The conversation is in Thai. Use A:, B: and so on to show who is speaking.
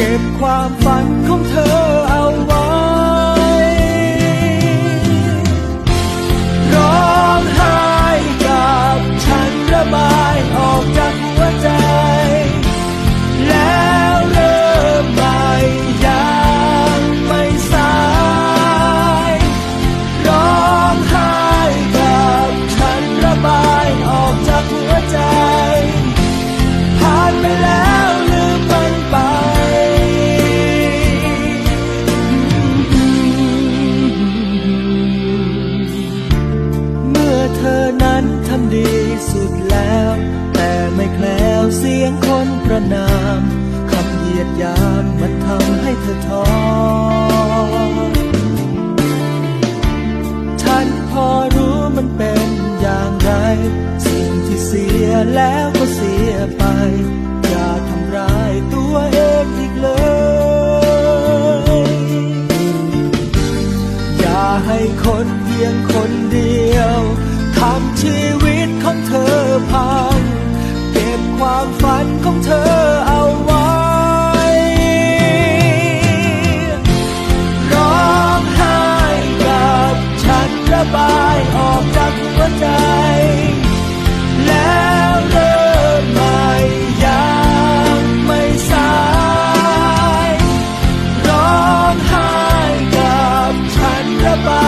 A: เก็บความฝันของเธอเอาไว้ ประนามคำเหยียดหยามมันทำให้เธอท้อฉันพอรู้มันเป็นอย่างไร สิ่งที่เสียแล้วก็เสียไป อย่าทำร้ายตัวเองอีกเลย อย่าให้คนเพียงคน the bar.